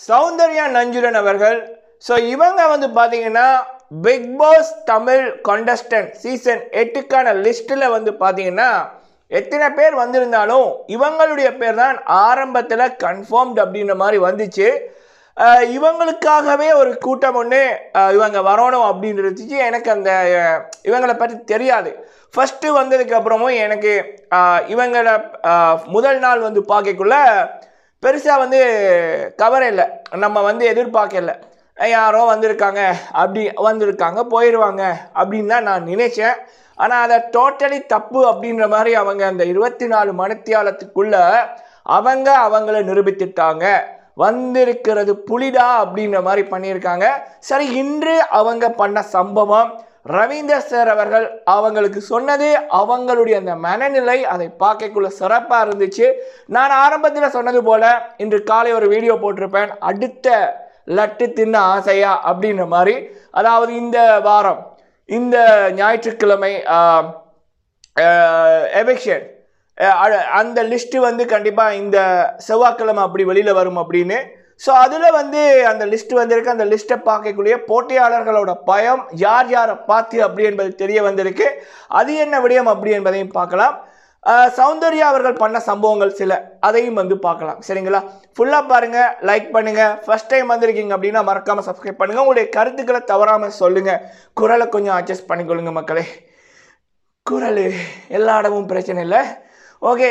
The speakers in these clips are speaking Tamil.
சௌந்தர்யா நஞ்சுரன் அவர்கள். ஸோ இவங்க வந்து பார்த்தீங்கன்னா Bigg Boss Tamil contestant season எட்டுக்கான லிஸ்ட்டில் வந்து பார்த்தீங்கன்னா எத்தனை பேர் வந்திருந்தாலும் இவங்களுடைய பேர் தான் ஆரம்பத்தில் கன்ஃபார்ம்டு அப்படின்ற மாதிரி வந்துச்சு. இவங்களுக்காகவே ஒரு கூட்டம் ஒன்று இவங்க வரணும் அப்படின்றது எனக்கு அந்த இவங்களை பற்றி தெரியாது. ஃபஸ்ட்டு வந்ததுக்கப்புறமும் எனக்கு இவங்களை முதல் நாள் வந்து பார்க்கக்குள்ள பெருசாக வந்து கவர் இல்லை. நம்ம வந்து எதிர்பார்க்கல யாரோ வந்திருக்காங்க அப்படி வந்திருக்காங்க போயிடுவாங்க அப்படின்னு தான் நான் நினைச்சேன். ஆனால் அதை டோட்டலி தப்பு அப்படின்ற மாதிரி அவங்க அந்த இருபத்தி நாலு மணித்தியாலத்துக்குள்ள அவங்க அவங்கள நிரூபித்துட்டாங்க. வந்திருக்கிறது புலிடா அப்படின்ற மாதிரி பண்ணியிருக்காங்க. சரி இன்று அவங்க பண்ண சம்பவம் ரவீந்தர் சார் அவர்கள் அவங்களுக்கு சொன்னது அவங்களுடைய அந்த மனநிலை அதை பார்க்கக்குள்ள சிறப்பாக இருந்துச்சு. நான் ஆரம்பத்தில் சொன்னது போல இன்று காலை ஒரு வீடியோ போட்டிருப்பேன். அடுத்த லட்டு தின்ன ஆசையா அப்படின்ற மாதிரி. அதாவது இந்த வாரம் இந்த ஞாயிற்றுக்கிழமை எவிக்ஷன் அந்த லிஸ்ட்டு வந்து கண்டிப்பாக இந்த செவ்வாய்க்கிழமை அப்படி வெளியில் வரும் அப்படின்னு ஸோ அதில் வந்து அந்த லிஸ்ட் வந்திருக்கு. அந்த லிஸ்ட்டை பார்க்கக்கூடிய போட்டியாளர்களோட பயம் யார் யாரை பார்த்து அப்படி என்பது தெரிய வந்திருக்கு. அது என்ன விடயம்? அப்படி என்பதையும் பார்க்கலாம். சௌந்தர்யா அவர்கள் பண்ண சம்பவங்கள் சில. அதையும் வந்து பார்க்கலாம். சரிங்களா? ஃபுல்லாக பாருங்கள் லைக் பண்ணுங்கள் ஃபஸ்ட் டைம் வந்திருக்கீங்க அப்படின்னா மறக்காமல் சப்ஸ்கிரைப் பண்ணுங்கள் உங்களுடைய கருத்துக்களை தவறாமல் சொல்லுங்கள் குரலை கொஞ்சம் அட்ஜஸ்ட் பண்ணிக்கொள்ளுங்க மக்களே. குரல். எல்லா இடமும் பிரச்சனை இல்லை. ஓகே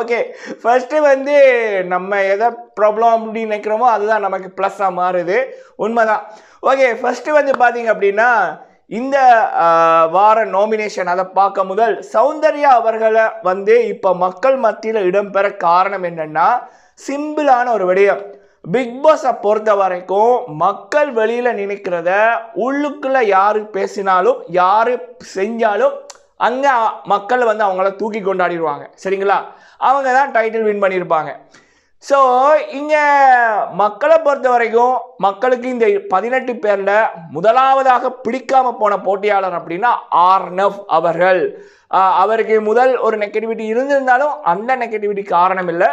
ஓகே ஃபர்ஸ்ட்டு வந்து நம்ம எதை ப்ராப்ளம் அப்படின்னு நினைக்கிறோமோ அதுதான் நமக்கு ப்ளஸ்ஸாக மாறுது. உண்மைதான். ஓகே ஃபர்ஸ்ட்டு வந்து பார்த்தீங்க அப்படின்னா இந்த வார நாமினேஷன் அதை பார்க்க முதல் சௌந்தர்யா அவர்களை வந்து இப்போ மக்கள் மத்தியில் இடம்பெற காரணம் என்னென்னா சிம்பிளான ஒரு விடயம். பிக் பாஸை பொறுத்த வரைக்கும் மக்கள் வெளியில் நினைக்கிறத உள்ளுக்குள்ளே யார் பேசினாலும் யார் செஞ்சாலும் அங்கே மக்கள் வந்து அவங்கள தூக்கி கொண்டாடிடுவாங்க. சரிங்களா? அவங்க தான் டைட்டில் வின் பண்ணியிருப்பாங்க. ஸோ இங்கே மக்களை பொறுத்த வரைக்கும் மக்களுக்கு இந்த பதினெட்டு பேரில் முதலாவதாக பிடிக்காம போன போட்டியாளர் அப்படின்னா ஆர்னஃப் அவர்கள். அவருக்கு முதல் ஒரு நெகட்டிவிட்டி இருந்திருந்தாலும் அந்த நெகட்டிவிட்டி காரணம் இல்லை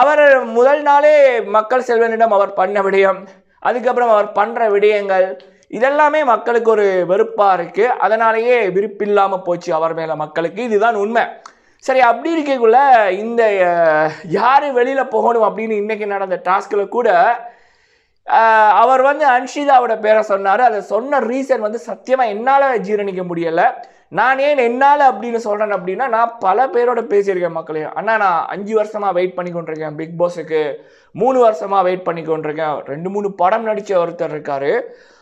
அவர் முதல் நாளே மக்கள் செல்வனிடம் அவர் பண்ண விடயம். அதுக்கப்புறம் அவர் பண்ணுற விடயங்கள் இதெல்லாமே மக்களுக்கு ஒரு வெறுப்பாக இருக்குது அதனாலேயே விருப்பில்லாமல் போச்சு அவர் மேலே மக்களுக்கு. இதுதான் உண்மை. சரி அப்படி இருக்கக்குள்ள இந்த யார் வெளியில் போகணும் அப்படின்னு இன்னைக்கு நடந்த டாஸ்கில் கூட அவர் வந்து அன்ஷிதாவோட பேரை சொன்னார். அதை சொன்ன ரீசன் வந்து சத்தியமாக என்னால் ஜீரணிக்க முடியலை. நான் ஏன் என்னால் அப்படின்னு சொல்கிறேன் அப்படின்னா நான் பல பேரோட பேசியிருக்கேன் மக்களையும் அண்ணா நான் அஞ்சு வருஷமாக வெயிட் பண்ணி கொண்டிருக்கேன். பிக் பாஸுக்கு மூணு வருஷமாக வெயிட் பண்ணி கொண்டிருக்கேன். ரெண்டு மூணு படம் நடித்த ஒருத்தர் இருக்கார்.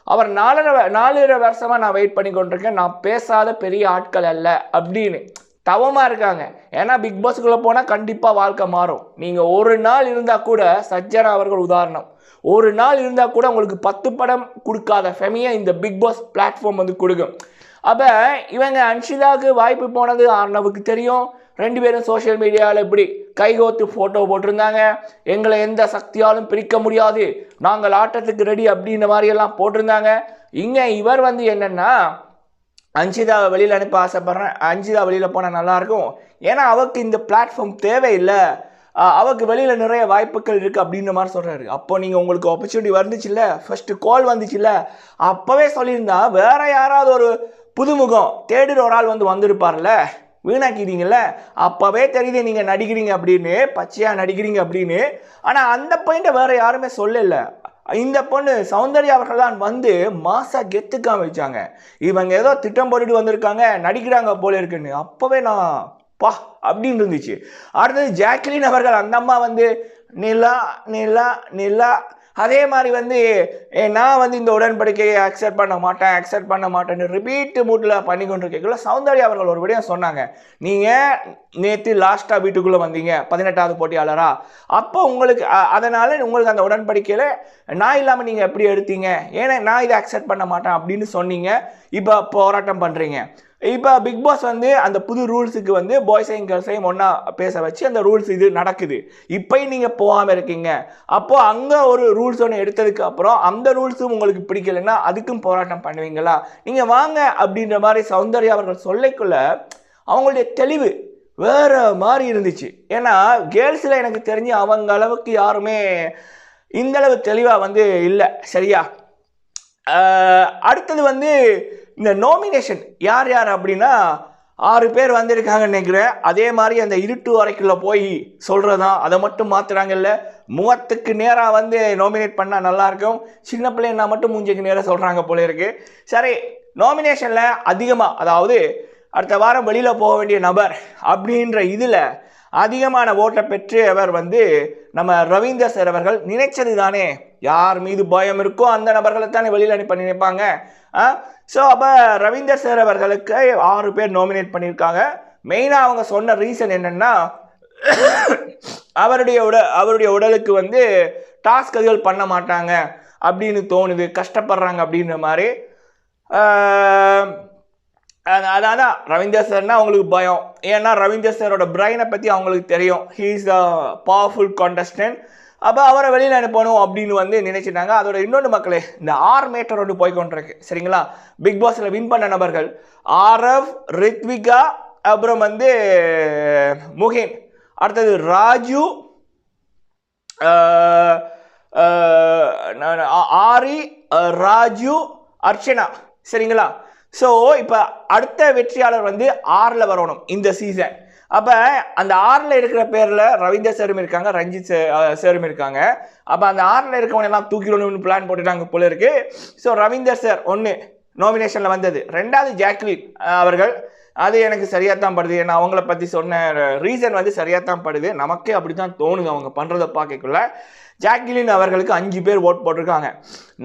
அவர் நாலரை வ- நாலரை வருஷமாக நான் வெயிட் பண்ணி கொண்டிருக்கேன் நான் பேசாத பெரிய ஆட்கள் அல்ல அப்படின்னு தவமாக இருக்காங்க. ஏன்னா பிக் பாஸுக்குள்ளே போனால் கண்டிப்பாக வாழ்க்கை மாறும். நீங்கள் ஒரு நாள் இருந்தால் கூட சஜ்ஜனா அவர்கள் உதாரணம். ஒரு நாள் இருந்தால் கூட உங்களுக்கு பத்து படம் கொடுக்காத ஃபெமியை இந்த பிக் பாஸ் பிளாட்ஃபார்ம் வந்து கொடுக்கும். அப்போ இவங்க அன்ஷிதாவுக்கு வாய்ப்பு போனது ஆர்னவுக்கு தெரியும். ரெண்டு பேரும் சோஷியல் மீடியாவில் இப்படி கைகோத்து ஃபோட்டோ போட்டிருந்தாங்க. எங்களை எந்த சக்தியாலும் பிரிக்க முடியாது. நாங்கள் ஆட்டத்துக்கு ரெடி அப்படின்ற மாதிரியெல்லாம் போட்டிருந்தாங்க. இங்கே இவர் வந்து என்னென்னா அஞ்சிதாவை வெளியில் அனுப்ப ஆசைப்பட்றேன். அஞ்சிதா வெளியில் போனால் நல்லாயிருக்கும். ஏன்னா அவருக்கு இந்த பிளாட்ஃபார்ம் தேவையில்லை. அவருக்கு வெளியில் நிறைய வாய்ப்புகள் இருக்குது அப்படின்ற மாதிரி சொல்கிறாரு அப்போ நீங்கள் உங்களுக்கு ஆப்பர்ச்சுனிட்டி வந்துச்சுல்ல ஃபஸ்ட்டு கால் வந்துச்சுல்ல அப்போவே சொல்லியிருந்தா வேற யாராவது ஒரு புதுமுகம் தேடுற ஒரு ஆள் வந்து வந்திருப்பார்ல? வீணாக்கிட்டீங்கல்ல? அப்போவே தெரியுது நீங்கள் நடிக்கிறீங்க அப்படின்னு பச்சையாக நடிக்கிறீங்க அப்படின்னு. ஆனால் அந்த பாயிண்ட்டை வேறு யாருமே சொல்லல. இந்த பொண்ணு சௌந்தர்யா அவர்கள் தான் வந்து மாசா கெத்துக்காம வச்சாங்க. இவங்க ஏதோ திட்டம் போட்டுட்டு வந்திருக்காங்க நடிக்கிறாங்க போல இருக்குன்னு. அப்போவே நான் பா அப்படின்னு இருந்துச்சு. அடுத்தது ஜாக்லின் அவர்கள் அந்த அம்மா வந்து நிலா நிலா நிலா அதே மாதிரி வந்து ஏ, நான் வந்து இந்த உடன்படிக்கையை அக்செப்ட் பண்ண மாட்டேன் அக்செப்ட் பண்ண மாட்டேன்னு ரிப்பீட் மூட்டில் பண்ணி கொண்டிருக்கக்குள்ள சௌந்தர்யா அவர்கள் ஒரு விடயம் சொன்னாங்க. நீங்கள் நேற்று லாஸ்ட்டாக வீட்டுக்குள்ளே வந்தீங்க பதினெட்டாவது போட்டியாளரா? அப்போ உங்களுக்கு அதனால் உங்களுக்கு அந்த உடன்படிக்கையில் நான் இல்லாமல் நீங்கள் எப்படி எடுத்தீங்க? ஏன்னா நான் இதை அக்செப்ட் பண்ண மாட்டேன் அப்படின்னு சொன்னீங்க. இப்போ போராட்டம் பண்ணுறீங்க இப்போ பிக் பாஸ் வந்து அந்த புது ரூல்ஸுக்கு வந்து பாய்ஸையும் கேர்ள்ஸையும் ஒன்றா பேச வச்சு அந்த ரூல்ஸ் இது நடக்குது. இப்போயும் நீங்கள் போகாமல் இருக்கீங்க. அப்போது அங்கே ஒரு ரூல்ஸ் ஒன்று எடுத்ததுக்கு அப்புறம் அந்த ரூல்ஸும் உங்களுக்கு பிடிக்கலைன்னா அதுக்கும் போராட்டம் பண்ணுவீங்களா? நீங்கள் வாங்க அப்படின்ற மாதிரி சௌந்தர்யா அவர்கள் சொல்லைக்குள்ள அவங்களுடைய தெளிவு வேற மாதிரி இருந்துச்சு. ஏன்னா கேர்ள்ஸில் எனக்கு தெரிஞ்சு அவங்க அளவுக்கு யாருமே இந்தளவு தெளிவாக வந்து இல்லை. சரியா? அடுத்தது வந்து இந்த நாமினேஷன் யார் யார் அப்படின்னா ஆறு பேர் வந்திருக்காங்கன்னு நினைக்கிறேன். அதே மாதிரி அந்த இருட்டு வரைக்குள்ள போய் சொல்கிறதான் அதை மட்டும் மாத்துறாங்கல்ல. முகத்துக்கு நேராக வந்து நாமினேட் பண்ணால் நல்லாயிருக்கும் சின்ன பிள்ளைன்னா மட்டும் மூஞ்சிக்கு நேராக சொல்கிறாங்க போல இருக்கு. சரி நாமினேஷனில் அதிகமாக அதாவது அடுத்த வாரம் வெளியில் போக வேண்டிய நபர் அப்படின்ற இதில் அதிகமான ஓட்டை பெற்று அவர் வந்து நம்ம ரவீந்தர் சார் அவர்கள் நினைச்சது தானே யார் மீது பயம் இருக்கோ அந்த நபர்களை தானே வெளியில் அனுப்பி நினைப்பாங்க. ஸோ அப்போ ரவீந்தர் சார் அவர்களுக்கு ஆறு பேர் நாமினேட் பண்ணியிருக்காங்க. மெயினாக அவங்க சொன்ன ரீசன் என்னென்னா அவருடைய உட அவருடைய உடலுக்கு வந்து டாஸ்க்குகள் பண்ண மாட்டாங்க. அப்படின்னு தோணுது கஷ்டப்படுறாங்க அப்படின்ற மாதிரி. அதான் ரவீந்தர் சார்னா அவங்களுக்கு பயம். ஏன்னா ரவீந்தர் சாரோட பிரைனை பற்றி அவங்களுக்கு தெரியும். He is a powerful contestant அப்போ அவரை வெளியில் அனுப்பணும் அப்படின்னு வந்து நினைச்சிட்டாங்க. அதோட இன்னொன்று மக்களே இந்த ஆர் மேட்டர் ஒன்று போய் கொண்டிருக்கு சரிங்களா பிக் பாஸில் வின் பண்ண நபர்கள் ஆர்எஃப் ரித்விகா அப்புறம் வந்து முகின். அடுத்தது ராஜு நான் ஆ- ஆரி ராஜு அர்ச்சனா. சரிங்களா? ஸோ இப்போ அடுத்த வெற்றியாளர் வந்து ஆறில் வரணும் இந்த சீசன் அப்போ அந்த ஆறில் இருக்கிற பேரில் ரவீந்தர் சேரும் இருக்காங்க ரஞ்சித் சே- இருக்காங்க. அப்போ அந்த ஆறில் இருக்கவங்க எல்லாம் தூக்கிடணும்னு பிளான் போட்டுட்டாங்க போல இருக்கு. ஸோ ரவீந்தர் சார் ஒன்று நாமினேஷனில் வந்தது. ரெண்டாவது ஜாக்லின் அவர்கள் அது எனக்கு சரியாக தான் படுது. ஏன்னா அவங்கள பற்றி சொன்ன ரீசன் வந்து சரியாக தான் படுது. நமக்கே அப்படி தான் தோணுது அவங்க பண்ணுறதை பார்க்கக்குள்ள. ஜாக்லின் அவர்களுக்கு அஞ்சு பேர் ஓட் போட்டிருக்காங்க.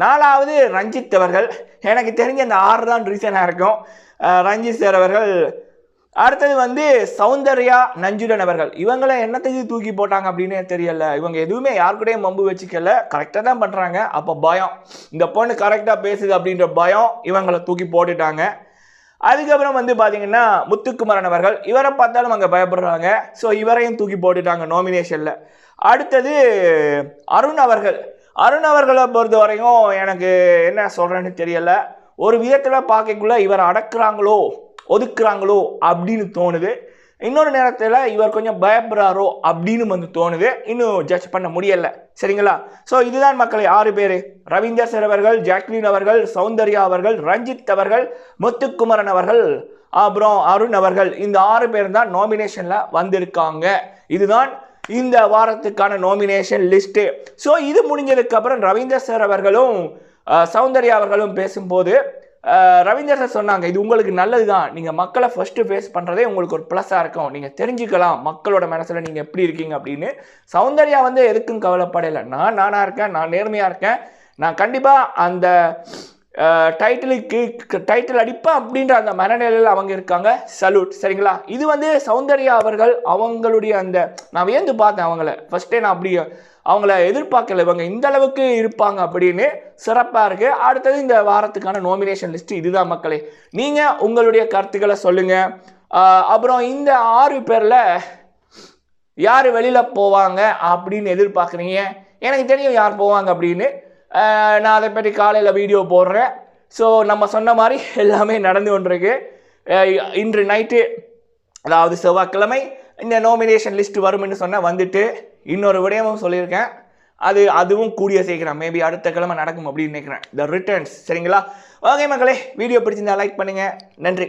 நாலாவது ரஞ்சித் அவர்கள் எனக்கு தெரிஞ்ச அந்த ஆறு தான் ரீசனாக இருக்கும். ரஞ்சித் சார் அவர்கள். அடுத்தது வந்து சௌந்தர்யா நஞ்சுடன் அவர்கள். இவங்கள என்னத்துக்கு தூக்கி போட்டாங்க அப்படின்னு தெரியல. இவங்க எதுவுமே யார் மம்பு வச்சுக்கல. கரெக்டாக தான் பண்ணுறாங்க அப்போ பயம். இந்த பொண்ணு கரெக்டாக பேசுது அப்படின்ற பயம் இவங்களை தூக்கி போட்டுட்டாங்க. அதுக்கப்புறம் வந்து பார்த்தீங்கன்னா முத்துக்குமரன் அவர்கள் இவரை பார்த்தாலும் அங்கே பயப்படுறாங்க. ஸோ இவரையும் தூக்கி போட்டுட்டாங்க நாமினேஷனில் அடுத்தது அருண் அவர்கள். அருண் அவர்களை பொறுத்த வரைக்கும் எனக்கு என்ன சொல்கிறேன்னு தெரியலை. ஒரு விதத்தில் பார்க்கக்குள்ள இவர் அடக்குறாங்களோ ஒதுக்குறாங்களோ அப்படின்னு தோணுது. இன்னொரு நேரத்தில் இவர் கொஞ்சம் பயப்படுறாரோ அப்படின்னு வந்து தோணுது. இன்னும் ஜட்ஜ் பண்ண முடியல. சரிங்களா? ஸோ இதுதான் மக்களை ஆறு பேர். ரவீந்தர் சார் அவர்கள் ஜாக்லின் அவர்கள் சௌந்தர்யா அவர்கள் ரஞ்சித் அவர்கள் முத்துக்குமரன் அவர்கள் அப்புறம் அருண் அவர்கள். இந்த ஆறு பேர் தான் நாமினேஷனில் வந்திருக்காங்க. இதுதான் இந்த வாரத்துக்கான நாமினேஷன் லிஸ்ட்டு ஸோ இது முடிஞ்சதுக்கப்புறம் ரவீந்தர் சார் அவர்களும் சௌந்தர்யா அவர்களும் பேசும்போது ரவீந்தர் சார் சொன்னாங்க இது உங்களுக்கு நல்லது தான் நீங்கள் மக்களை ஃபஸ்ட்டு ஃபேஸ் பண்ணுறதே உங்களுக்கு ஒரு ப்ளஸ்ஸாக இருக்கும். நீங்கள் தெரிஞ்சுக்கலாம் மக்களோட மனசில் நீங்கள் எப்படி இருக்கீங்க அப்படின்னு. சௌந்தர்யா வந்து எதுக்கும் கவலைப்படலை. நான் நானாக இருக்கேன் நான் நேர்மையாக இருக்கேன். நான் கண்டிப்பாக அந்த டைட்டிலுக்கு டைட்டில் அடிப்பேன் அப்படின்ற அந்த மனநிலையில் அவங்க இருக்காங்க. சல்யூட் சரிங்களா? இது வந்து சௌந்தர்யா அவர்கள் அவங்களுடைய அந்த நான் வியந்து பார்த்தேன் அவங்கள. ஃபஸ்ட்டே நான் அப்படி அவங்கள எதிர்பார்க்கல. இவங்க இந்த அளவுக்கு இருப்பாங்க அப்படின்னு சிறப்பாக இருக்கு. அடுத்தது இந்த வாரத்துக்கான நாமினேஷன் லிஸ்ட் இதுதான் மக்களே. நீங்கள் உங்களுடைய கருத்துக்களை சொல்லுங்கள் அப்புறம் இந்த ஆறு பேரில் யார் வெளியில் போவாங்க அப்படின்னு எதிர்பார்க்குறீங்க? எனக்கு தெரியும் யார் போவாங்க அப்படின்னு. நான் அதை பற்றி காலையில் வீடியோ போடுறேன். ஸோ நம்ம சொன்ன மாதிரி எல்லாமே நடந்து கொண்டிருக்கு. இன்று நைட்டு அதாவது செவ்வாய்க்கிழமை இந்த நாமினேஷன் லிஸ்ட் வரும்னு சொன்னால் வந்துட்டு இன்னொரு விடயமும் சொல்லியிருக்கேன். அது அதுவும் கூடிய சீக்கிரம். மேபி அடுத்த கிழமை நடக்கும் அப்படின்னு நினைக்கிறேன். த ரிட்டர்ன்ஸ் சரிங்களா? ஓகே மக்களே வீடியோ பிடிச்சிருந்தா லைக் பண்ணுங்கள் நன்றி.